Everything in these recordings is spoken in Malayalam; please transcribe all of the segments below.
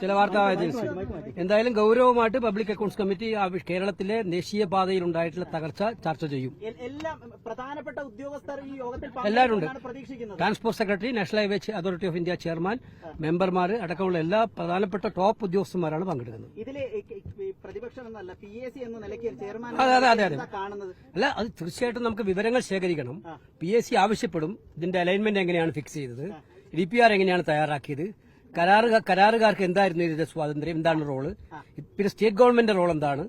ചില വാർത്താ ഏജൻസി. എന്തായാലും ഗൗരവമായിട്ട് പബ്ലിക് അക്കൌണ്ട്സ് കമ്മിറ്റി കേരളത്തിലെ ദേശീയ പാതയിൽ ഉണ്ടായിട്ടുള്ള തകർച്ച ചർച്ച ചെയ്യും. പ്രധാനപ്പെട്ട ഉദ്യോഗസ്ഥർ ഈ യോഗത്തിൽ എല്ലാവരും ഉണ്ട്. Transport secretary national highway authority of India chairman മെമ്പർമാർ അടക്കമുള്ള എല്ലാ പ്രധാനപ്പെട്ട ടോപ്പ് ഉദ്യോഗസ്ഥന്മാരാണ് പങ്കെടുക്കുന്നത്. ഇതിലെ ഈ- ഈ പ്രതിപക്ഷം എന്നല്ല പി എ സി എന്ന നിലയ്ക്ക് ചെയർമാൻ അതെ, അതെ, അതെ, അല്ല അത് തീർച്ചയായിട്ടും നമുക്ക് വിവരങ്ങൾ ശേഖരിക്കണം. പി സി ആവശ്യപ്പെടും. ഇതിന്റെ അലൈൻമെന്റ് എങ്ങനെയാണ് ഫിക്സ് ചെയ്തത്? ഡി പി ആർ എങ്ങനെയാണ് തയ്യാറാക്കിയത്? കരാറുകാർ കരാറുകാർക്ക് എന്തായിരുന്നു ഇതിന്റെ സ്വാതന്ത്ര്യം? എന്താണ് റോൾ? പിന്നെ സ്റ്റേറ്റ് ഗവൺമെന്റ് റോൾ എന്താണ്?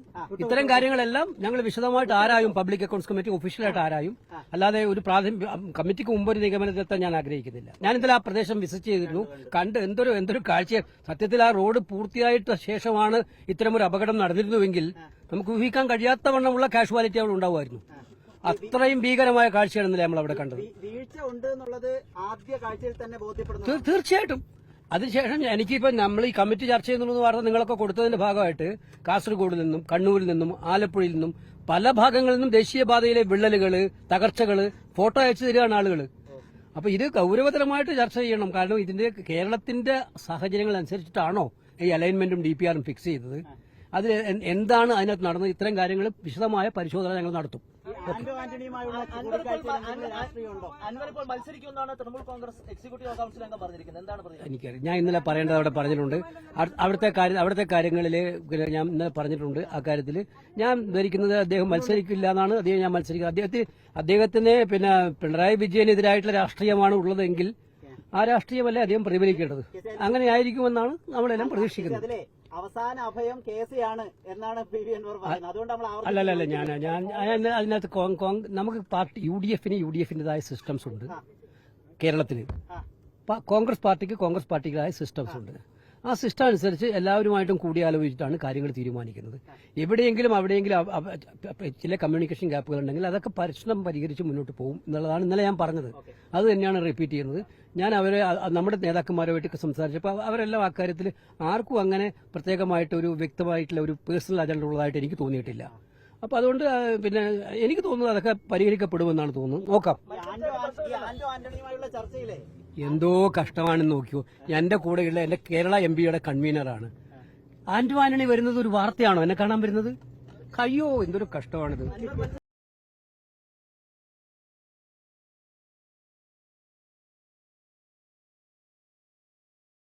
ഇത്തരം കാര്യങ്ങളെല്ലാം ഞങ്ങൾ വിശദമായിട്ട് ആരായും പബ്ലിക് അക്കൌണ്ട്സ് കമ്മിറ്റി ഒഫീഷ്യലായിട്ട് ആരായും അല്ലാതെ ഒരു പ്രാഥമിക കമ്മിറ്റിക്ക് മുമ്പ് ഒരു നിഗമനത്തിലെത്താൻ ഞാൻ ആഗ്രഹിക്കുന്നില്ല. ഞാൻ ഇന്നലെ ആ പ്രദേശം വിസിറ്റ് ചെയ്തിരുന്നു. കണ്ട് എന്തൊരു എന്തൊരു കാഴ്ച സത്യത്തിൽ ആ റോഡ് പൂർത്തിയായിട്ട ശേഷമാണ് ഇത്തരം ഒരു അപകടം നടന്നിരുന്നുവെങ്കിൽ നമുക്ക് ഊഹിക്കാൻ കഴിയാത്ത വണ്ണമുള്ള കാഷ്വാലിറ്റി അവിടെ ഉണ്ടാവുമായിരുന്നു. അത്രയും ഭീകരമായ കാഴ്ചയാണ് ഇന്നലെ നമ്മൾ അവിടെ കണ്ടത് തീർച്ചയായിട്ടും. അതിനുശേഷം എനിക്കിപ്പോ നമ്മൾ ഈ കമ്മിറ്റി ചർച്ച ചെയ്യുന്നു വാർത്ത നിങ്ങളൊക്കെ കൊടുത്തതിന്റെ ഭാഗമായിട്ട് കാസർഗോഡ് നിന്നും കണ്ണൂരിൽ നിന്നും ആലപ്പുഴയിൽ നിന്നും പല ഭാഗങ്ങളിൽ നിന്നും ദേശീയപാതയിലെ വിള്ളലുകൾ തകർച്ചകൾ ഫോട്ടോ അയച്ചു തരികയാണ് ആളുകൾ അപ്പൊ ഇത് ഗൗരവതരമായിട്ട് ചർച്ച ചെയ്യണം. കാരണം ഇതിന്റെ കേരളത്തിന്റെ സാഹചര്യങ്ങൾ അനുസരിച്ചിട്ടാണോ ഈ അലൈൻമെന്റും ഡി പി ആറും ഫിക്സ് ചെയ്തത്. അതിൽ എന്താണ് അതിനകത്ത് നടന്നത്? ഇത്തരം കാര്യങ്ങൾ വിശദമായ പരിശോധന ഞങ്ങൾ നടത്തും. ആന്റോ ആന്റണിയുമായുള്ള അൻവർ ഇപ്പോൾ മത്സരിക്കുമെന്നാണ് തൃണമൂൽ കോൺഗ്രസ് എക്സിക്യൂട്ടീവ് കൗൺസിൽ അംഗം പറഞ്ഞിരിക്കുന്നത്. എന്താണ് എനിക്കറിയാം. ഞാൻ ഇന്നലെ പറയേണ്ടത് അവിടെ പറഞ്ഞിട്ടുണ്ട്. അവിടുത്തെ കാര്യം അവിടുത്തെ കാര്യങ്ങളിൽ ഞാൻ ഇന്നലെ പറഞ്ഞിട്ടുണ്ട് ആ കാര്യത്തിൽ ഞാൻ ധരിക്കുന്നത് അദ്ദേഹം മത്സരിക്കില്ല എന്നാണ്. അദ്ദേഹം ഞാൻ മത്സരിക്കുന്നത്. അദ്ദേഹത്തിന് അദ്ദേഹത്തിന് പിന്നെ പിണറായി വിജയനെതിരായിട്ടുള്ള രാഷ്ട്രീയമാണ് ഉള്ളതെങ്കിൽ ആ രാഷ്ട്രീയമല്ലേ അദ്ദേഹം പ്രതിഫലിക്കേണ്ടത്? അങ്ങനെയായിരിക്കുമെന്നാണ് നമ്മളെല്ലാം പ്രതീക്ഷിക്കുന്നത്. അതിലെ അവസാന അഭയം കേസിയാണ് എന്നാണ് പി വി അൻവർ പറയുന്നത്. അതുകൊണ്ട് നമ്മൾ അല്ല അല്ലല്ല അല്ല ഞാൻ ഞാൻ അതിനകത്ത് നമുക്ക് പാർട്ടി യു ഡി എഫിന് യു ഡി എഫിന്റെതായ സിസ്റ്റംസ് ഉണ്ട് കേരളത്തിൽ. കോൺഗ്രസ് പാർട്ടിക്ക് കോൺഗ്രസ് പാർട്ടിക്കായ സിസ്റ്റംസ് ഉണ്ട്. ആ സിസ്റ്റം അനുസരിച്ച് എല്ലാവരുമായിട്ടും കൂടിയാലോചിച്ചിട്ടാണ് കാര്യങ്ങൾ തീരുമാനിക്കുന്നത്. എവിടെയെങ്കിലും അവിടെയെങ്കിലും ചില കമ്മ്യൂണിക്കേഷൻ ഗ്യാപ്പുകൾ ഉണ്ടെങ്കിൽ അതൊക്കെ പ്രശ്നം പരിഹരിച്ച് മുന്നോട്ട് പോകും എന്നുള്ളതാണ് ഇന്നലെ ഞാൻ പറഞ്ഞത്. അത് തന്നെയാണ് റിപ്പീറ്റ് ചെയ്യുന്നത്. ഞാൻ അവരെ നമ്മുടെ നേതാക്കന്മാരുമായിട്ടൊക്കെ സംസാരിച്ചപ്പോൾ അവ- അവരെല്ലാം അക്കാര്യത്തിൽ ആർക്കും അങ്ങനെ പ്രത്യേകമായിട്ട് ഒരു വ്യക്തമായിട്ടുള്ള ഒരു പേഴ്സണൽ അജണ്ട ഉള്ളതായിട്ട് എനിക്ക് തോന്നിയിട്ടില്ല. അപ്പൊ അതുകൊണ്ട് പിന്നെ എനിക്ക് തോന്നുന്നത് അതൊക്കെ പരിഹരിക്കപ്പെടുമെന്നാണ് തോന്നുന്നത്. നോക്കാം. എന്തോ കഷ്ടമാണെന്ന് നോക്കിയോ എന്റെ കൂടെയുള്ള എന്റെ കേരള എം പിയുടെ കൺവീനറാണ് ആന്റു ആന്റണി വരുന്നത് ഒരു വാർത്തയാണോ? എന്നെ കാണാൻ വരുന്നത്? അയ്യോ എന്തൊരു കഷ്ടമാണിത്.